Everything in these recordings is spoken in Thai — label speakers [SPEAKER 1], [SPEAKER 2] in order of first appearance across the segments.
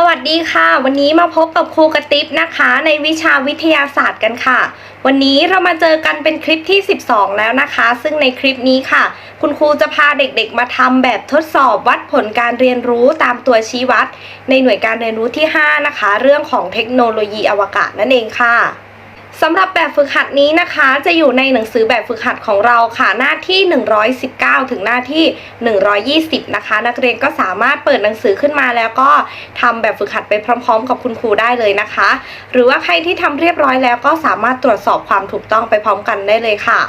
[SPEAKER 1] สวัสดีค่ะ วันนี้มาพบกับครูกระติบนะคะ ในวิชาวิทยาศาสตร์กันค่ะ วันนี้เรามาเจอกันเป็นคลิปที่ 12 แล้วนะคะ ซึ่งในคลิปนี้ค่ะ คุณครูจะพาเด็กๆมาทำแบบทดสอบวัดผลการเรียนรู้ตามตัวชี้วัด ในหน่วยการเรียนรู้ที่ 5 นะคะ เรื่องของเทคโนโลยีอวกาศนั่นเองค่ะ สำหรับแบบฝึกหัดนี้นะคะ จะอยู่ในหนังสือแบบฝึกหัดของเราค่ะหน้าที่ 119 ถึงหน้าที่ 120 นะคะ นักเรียนก็สามารถเปิดหนังสือขึ้นมาแล้วก็ทำแบบฝึกหัดไปพร้อม ๆ กับคุณครูได้เลยนะคะ หรือว่าใครที่ทำเรียบร้อยแล้วก็สามารถตรวจสอบความถูกต้องไปพร้อมกันได้เลยค่ะ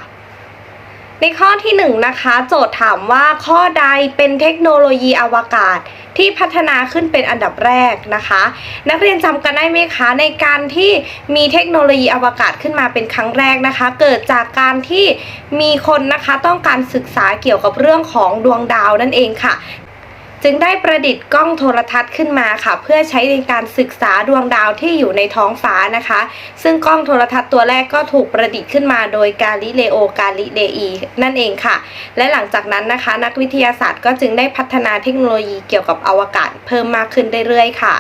[SPEAKER 1] ในข้อที่1นะคะ โจทย์ถามว่าข้อใดเป็นเทคโนโลยีอวกาศที่พัฒนาขึ้นเป็นอันดับแรกนะคะ นักเรียนจำกันได้ไหมคะในการที่มีเทคโนโลยีอวกาศขึ้นมาเป็นครั้งแรกนะคะ เกิดจากการที่มีคนนะคะต้องการศึกษาเกี่ยวกับเรื่องของดวงดาวนั่นเองค่ะ จึงได้ประดิษฐ์กล้องโทรทัศน์ขึ้นมาค่ะ เพื่อใช้ในการศึกษาดวงดาวที่อยู่ในท้องฟ้านะคะ ซึ่งกล้องโทรทัศน์ตัวแรกก็ถูกประดิษฐ์ขึ้นมาโดยกาลิเลโอกาลิเลอีนั่นเองค่ะ และหลังจากนั้นนะคะ นักวิทยาศาสตร์ก็จึงได้พัฒนาเทคโนโลยีเกี่ยวกับอวกาศเพิ่มมากขึ้นเรื่อยๆค่ะ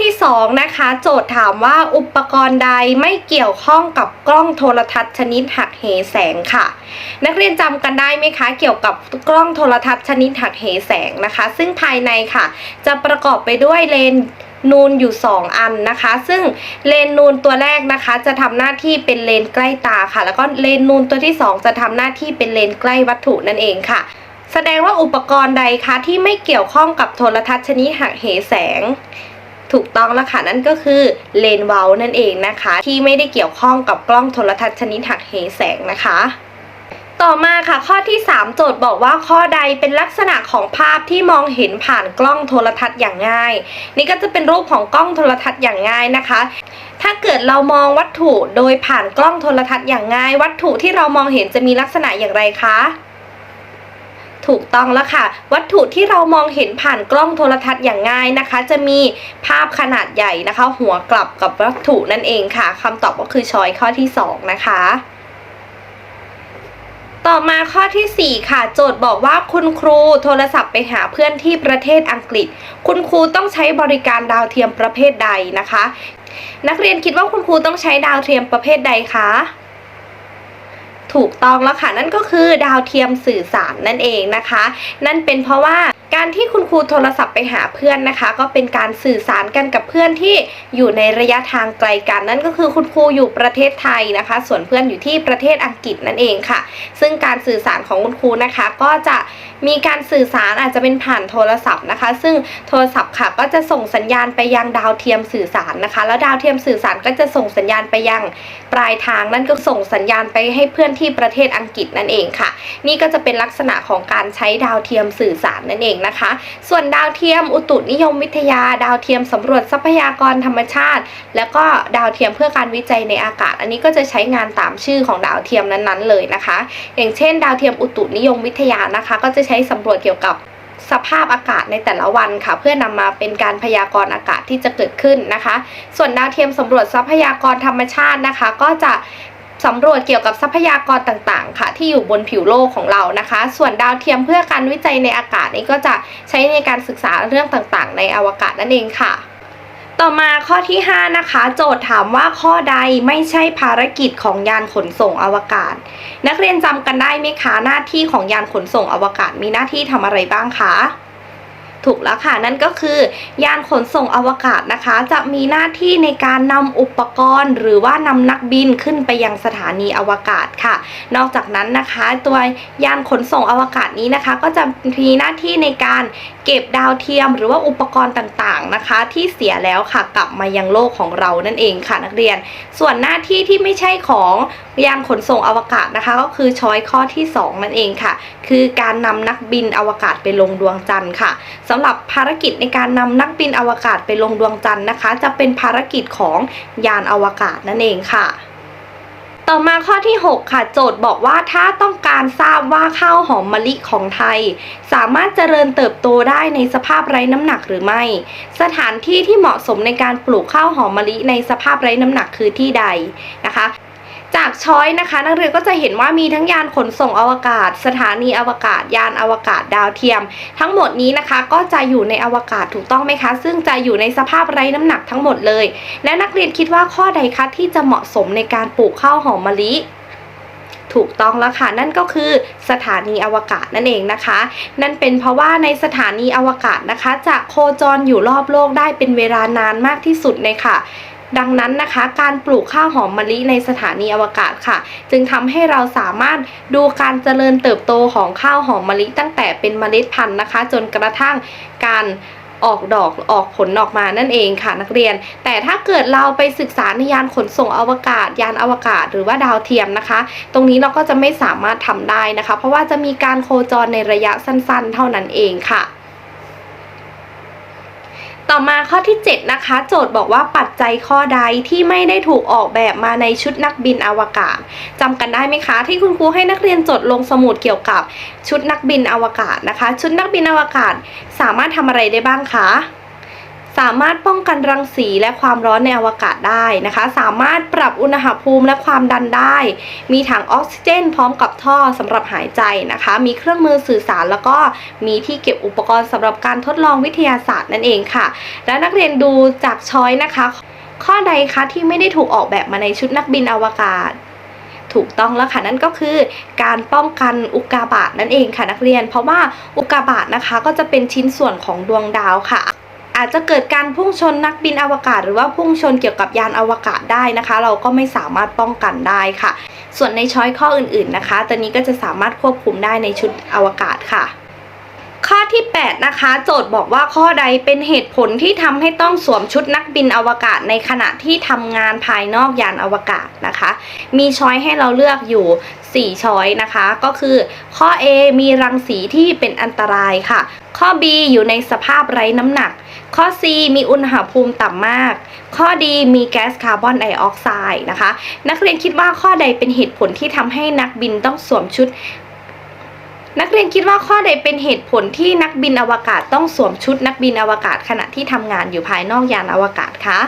[SPEAKER 1] ที่ 2 นะคะ โจทย์ถามว่าอุปกรณ์ใดไม่เกี่ยวข้องกับกล้องโทรทัศน์ชนิดหักเหแสงค่ะ นักเรียนจำกันได้ไหมคะ เกี่ยวกับกล้องโทรทัศน์ชนิดหักเหแสงนะคะ ซึ่งภายในค่ะ จะประกอบไปด้วยเลนนูนอยู่ 2 อันนะคะ ซึ่งเลนนูนตัวแรกนะคะ จะทำหน้าที่เป็นเลนใกล้ตาค่ะ แล้วก็เลนนูนตัวที่ 2 จะทำหน้าที่เป็นเลนใกล้วัตถุนั่นเองค่ะ แสดงว่าอุปกรณ์ใดคะที่ไม่เกี่ยวข้องกับโทรทัศน์ชนิดหักเหแสง ถูกต้องแล้วค่ะนั่นก็คือเลนเว้านั่นเองนะคะ ที่ไม่ได้เกี่ยวข้องกับกล้องโทรทัศน์ชนิดหักเหแสงนะคะต่อมาค่ะข้อที่ 3 โจทย์บอกว่าข้อใดเป็นลักษณะของภาพที่มองเห็นผ่านกล้องโทรทัศน์อย่างง่าย นี่ก็จะเป็นรูปของกล้องโทรทัศน์อย่างง่ายนะคะ ถ้าเกิดเรามองวัตถุโดยผ่านกล้องโทรทัศน์อย่างง่าย วัตถุที่เรามองเห็นจะมีลักษณะอย่างไรคะ ถูกต้องแล้วค่ะ วัตถุที่เรามองเห็นผ่านกล้องโทรทัศน์อย่างง่ายนะคะ จะมีภาพขนาดใหญ่นะคะ หัวกลับกับวัตถุนั่นเองค่ะคำตอบก็คือช้อยข้อที่ 2 นะคะต่อมาข้อทีสี่4 ค่ะ โจทย์บอกว่าคุณครูโทรศัพท์ไปหาเพื่อนที่ประเทศอังกฤษ คุณครูต้องใช้บริการดาวเทียมประเภทใดนะคะ นักเรียนคิดว่าคุณครูต้องใช้ดาวเทียมประเภทใดคะ ถูกต้องแล้วค่ะ นั่นก็คือดาวเทียมสื่อสารนั่นเองนะคะ นั่นเป็นเพราะว่าการที่คุณครูโทรศัพท์ไปหาเพื่อนนะคะ ก็เป็นการสื่อสารกันกับเพื่อนที่อยู่ในระยะทางไกลกัน นั่นก็คือคุณครูอยู่ประเทศไทยนะคะ ส่วนเพื่อนอยู่ที่ประเทศอังกฤษนั่นเองค่ะ ซึ่งการสื่อสารของคุณครูนะคะ ก็จะมีการสื่อสารอาจจะเป็นผ่านโทรศัพท์นะคะ ซึ่งโทรศัพท์ค่ะก็จะส่งสัญญาณไปยังดาวเทียมสื่อสารนะคะ แล้วดาวเทียมสื่อสารก็จะส่งสัญญาณไปยังปลายทางนั่นก็ส่งสัญญาณไปให้เพื่อนที่ประเทศอังกฤษนั่นเองค่ะ นี่ก็จะเป็นลักษณะของการใช้ดาวเทียมสื่อสารนั่นเองนะคะ ส่วนดาวเทียมอุตุนิยมวิทยา ดาวเทียมสำรวจทรัพยากรธรรมชาติ แล้วก็ดาวเทียมเพื่อการวิจัยในอากาศ อันนี้ก็จะใช้งานตามชื่อของดาวเทียมนั้นๆเลยนะคะ อย่างเช่น ดาวเทียมอุตุนิยมวิทยานะคะ ก็จะใช้สำรวจเกี่ยวกับสภาพอากาศในแต่ละวันค่ะ เพื่อนำมาเป็นการพยากรณ์อากาศที่จะเกิดขึ้นนะคะ ส่วนดาวเทียมสำรวจทรัพยากรธรรมชาตินะคะ ก็จะ สำรวจเกี่ยวกับทรัพยากรต่างๆ ค่ะ ที่อยู่บนผิวโลกของเรานะคะ ส่วนดาวเทียมเพื่อการวิจัยในอากาศนี้ก็จะใช้ในการศึกษาเรื่องต่างๆ ในอวกาศนั่นเองค่ะ ต่อมาข้อที่ 5 นะคะ โจทย์ถามว่าข้อใดไม่ใช่ภารกิจของยานขนส่งอวกาศ นักเรียนจำกันได้ไหมคะหน้าที่ของยานขนส่งอวกาศมีหน้าที่ทำอะไรบ้างคะ ถูกแล้วค่ะ นั่นก็คือยานขนส่งอวกาศนะคะ จะมีหน้าที่ในการนำอุปกรณ์ หรือว่านำนักบินขึ้นไปยังสถานีอวกาศค่ะ นอกจากนั้นนะคะ ตัวยานขนส่งอวกาศนี้นะคะ ก็จะมีหน้าที่ในการเก็บดาวเทียม หรือว่าอุปกรณ์ต่างๆนะคะ ที่เสียแล้วค่ะกลับมายังโลกของเรานั่นเองค่ะนักเรียน ส่วนหน้าที่ที่ไม่ใช่ของยานขนส่งอวกาศนะคะ ก็คือช้อยข้อที่ 2 นั่นเองค่ะ คือการนำนักบินอวกาศไปลงดวงจันทร์ค่ะสำหรับภารกิจในการนำนักบินอวกาศไปลงดวงจันทร์นะคะ จะเป็นภารกิจของยานอวกาศนั่นเองค่ะต่อมาข้อที่ 6 ค่ะ โจทย์บอกว่าถ้าต้องการทราบว่าข้าวหอมมะลิของไทย สามารถเจริญเติบโตได้ในสภาพไร้น้ำหนักหรือไม่ สถานที่ที่เหมาะสมในการปลูกข้าวหอมมะลิในสภาพไร้น้ำหนักคือที่ใดนะคะากช้อยนะคะ นักเรียนก็จะเห็นว่ามีทั้งยานขนส่งอวกาศ สถานีอวกาศ ยานอวกาศดาวเทียม ทั้งหมดนี้นะคะก็จะอยู่ในอวกาศถูกต้องไหมคะ ซึ่งจะอยู่ในสภาพไร้น้ำหนักทั้งหมดเลย และนักเรียนคิดว่าข้อใดคะที่จะเหมาะสมในการปลูกข้าวหอมมะลิถูกต้องแล้วค่ะ นั่นก็คือสถานีอวกาศนั่นเองนะคะ นั่นเป็นเพราะว่าในสถานีอวกาศนะคะ จะโคจรอยู่รอบโลกได้เป็นเวลานานมากที่สุดเลยค่ะ ดังนั้นนะคะ การปลูกข้าวหอมมะลิในสถานีอวกาศค่ะ จึงทำให้เราสามารถดูการเจริญเติบโตของข้าวหอมมะลิตั้งแต่เป็นเมล็ดพันธุ์นะคะ จนกระทั่งการออกดอกออกผลออกมานั่นเองค่ะนักเรียน แต่ถ้าเกิดเราไปศึกษาในยานขนส่งอวกาศ ยานอวกาศหรือว่าดาวเทียมนะคะ ตรงนี้เราก็จะไม่สามารถทำได้นะคะ เพราะว่าจะมีการโคจรในระยะสั้น ๆ เท่านั้นเองค่ะ ต่อมาข้อที่ 7 นะคะ โจทย์บอกว่าปัจจัยข้อใดที่ไม่ได้ถูกออกแบบมาในชุดนักบินอวกาศจำกันได้ไหมคะ ที่คุณครูให้นักเรียนจดลงสมุดเกี่ยวกับชุดนักบินอวกาศนะคะ ชุดนักบินอวกาศ สามารถทำอะไรได้บ้างคะ สามารถป้องกันรังสีและความร้อนในอวกาศได้นะคะ สามารถปรับอุณหภูมิและความดันได้ มีถังออกซิเจน พร้อมกับท่อสำหรับหายใจนะคะ มีเครื่องมือสื่อสารแล้วก็มีที่เก็บอุปกรณ์สำหรับการทดลองวิทยาศาสตร์นั่นเองค่ะ และนักเรียนดูจากช้อยนะคะ ข้อใดคะที่ไม่ได้ถูกออกแบบมาในชุดนักบินอวกาศถูกต้องแล้วค่ะนั่นก็คือการป้องกันอุกกาบาตนั่นเองค่ะนักเรียน เพราะว่าอุกกาบาตนะคะก็จะเป็นชิ้นส่วนของดวงดาวค่ะ อาจจะเกิดการพุ่งชนนักบินอวกาศ หรือว่าพุ่งชนเกี่ยวกับยานอวกาศได้นะคะ เราก็ไม่สามารถป้องกันได้ค่ะ ส่วนในช้อยข้ออื่นๆนะคะตอนนี้ก็จะสามารถควบคุมได้ในชุดอวกาศค่ะ ข้อที่ 8 นะคะ โจทย์บอกว่าข้อใดเป็นเหตุผลที่ทำให้ต้องสวมชุดนักบินอวกาศในขณะที่ทำงานภายนอกยานอวกาศนะคะ มีช้อยให้เราเลือกอยู่ 4 ช้อยนะคะ ก็คือ ข้อ A มีรังสีที่เป็นอันตรายค่ะ ข้อ B อยู่ในสภาพไร้น้ำหนัก ข้อ C มีอุณหภูมิต่ำมาก ข้อ D มีแก๊สคาร์บอนไดออกไซด์นะคะ นักเรียนคิดว่าข้อใดเป็นเหตุผลที่ทำให้นักบินต้องสวมชุด นักเรียนคิดว่าข้อใดเป็นเหตุผลที่นักบินอวกาศต้องสวมชุดนักบินอวกาศขณะที่ทำงานอยู่ภายนอกยานอวกาศคะ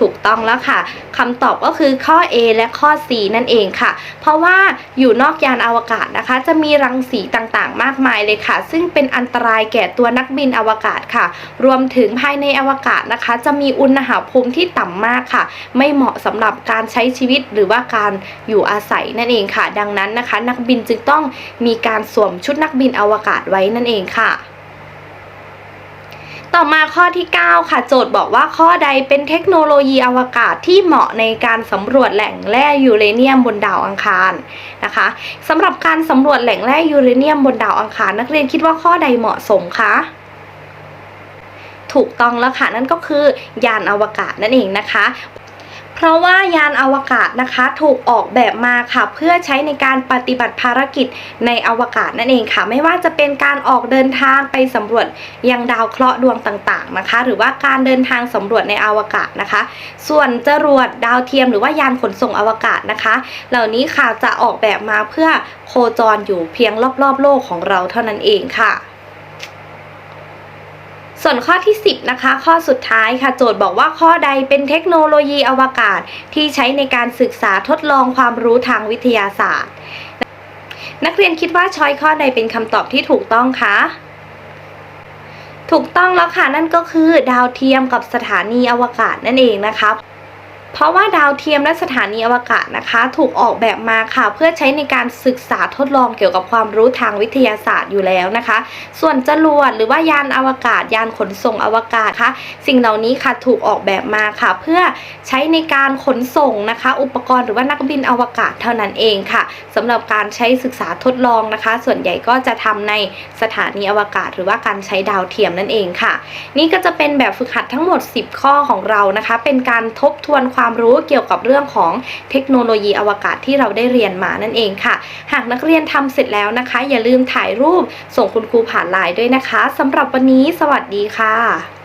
[SPEAKER 1] ถูกต้องแล้วค่ะคำตอบก็คือข้อ A และข้อ C นั่นเองค่ะ เพราะว่าอยู่นอกยานอวกาศนะคะ จะมีรังสีต่างๆ มากมายเลยค่ะ ซึ่งเป็นอันตรายแก่ตัวนักบินอวกาศค่ะ รวมถึงภายในอวกาศนะคะ จะมีอุณหภูมิที่ต่ำมากค่ะ ไม่เหมาะสำหรับการใช้ชีวิตหรือว่าการอยู่อาศัยนั่นเองค่ะ ดังนั้นนะคะ นักบินจึงต้องมีการสวมชุดนักบินอวกาศไว้นั่นเองค่ะ ต่อมาข้อที่ 9 ค่ะ โจทย์บอกว่าข้อใดเป็นเทคโนโลยีอวกาศที่เหมาะในการสำรวจแหล่งแร่ยูเรเนียมบนดาวอังคารนะคะสำหรับการสำรวจแหล่งแร่ยูเรเนียมบนดาวอังคาร นักเรียนคิดว่าข้อใดเหมาะสมคะถูกต้องแล้วค่ะนั่นก็คือยานอวกาศนั่นเองนะคะ เพราะว่ายานอวกาศนะคะถูกออกแบบมาค่ะ เพื่อใช้ในการปฏิบัติภารกิจในอวกาศนั่นเองค่ะ ไม่ว่าจะเป็นการออกเดินทางไปสำรวจยังดาวเคราะห์ดวงต่างๆนะคะ หรือว่าการเดินทางสำรวจในอวกาศนะคะ ส่วนจรวดดาวเทียมหรือว่ายานขนส่งอวกาศนะคะ เหล่านี้ค่ะจะออกแบบมาเพื่อโคจรอยู่เพียงรอบๆ โลกของเราเท่านั้นเองค่ะ ส่วนข้อที่ 10 นะคะ ข้อสุดท้ายค่ะ โจทย์บอกว่าข้อใดเป็นเทคโนโลยีอวกาศที่ใช้ในการศึกษาทดลองความรู้ทางวิทยาศาสตร์ นักเรียนคิดว่าช้อยข้อใดเป็นคำตอบที่ถูกต้องคะถูกต้องแล้วค่ะนั่นก็คือดาวเทียมกับสถานีอวกาศนั่นเองนะคะ เพราะว่าดาวเทียมและสถานีอวกาศนะคะ ถูกออกแบบมาค่ะ เพื่อใช้ในการศึกษาทดลองเกี่ยวกับความรู้ทางวิทยาศาสตร์อยู่แล้วนะคะ ส่วนจรวดหรือว่ายานอวกาศ ยานขนส่งอวกาศคะสิ่งเหล่านี้ค่ะถูกออกแบบมาค่ะ เพื่อใช้ในการขนส่งนะคะ อุปกรณ์หรือว่านักบินอวกาศเท่านั้นเองค่ะสำหรับการใช้ศึกษาทดลองนะคะ ส่วนใหญ่ก็จะทำในสถานีอวกาศ หรือว่าการใช้ดาวเทียมนั่นเองค่ะ นี่ก็จะเป็นแบบฝึกหัดทั้งหมด 10 ข้อของเรานะคะ เป็นการทบทวนความความรู้เกี่ยวกับเรื่องของเทคโนโลยีอวกาศที่เราได้เรียนมานั่นเองค่ะ หากนักเรียนทำเสร็จแล้วนะคะ อย่าลืมถ่ายรูปส่งคุณครูผ่านไลน์ด้วยนะคะสำหรับวันนี้ สวัสดีค่ะ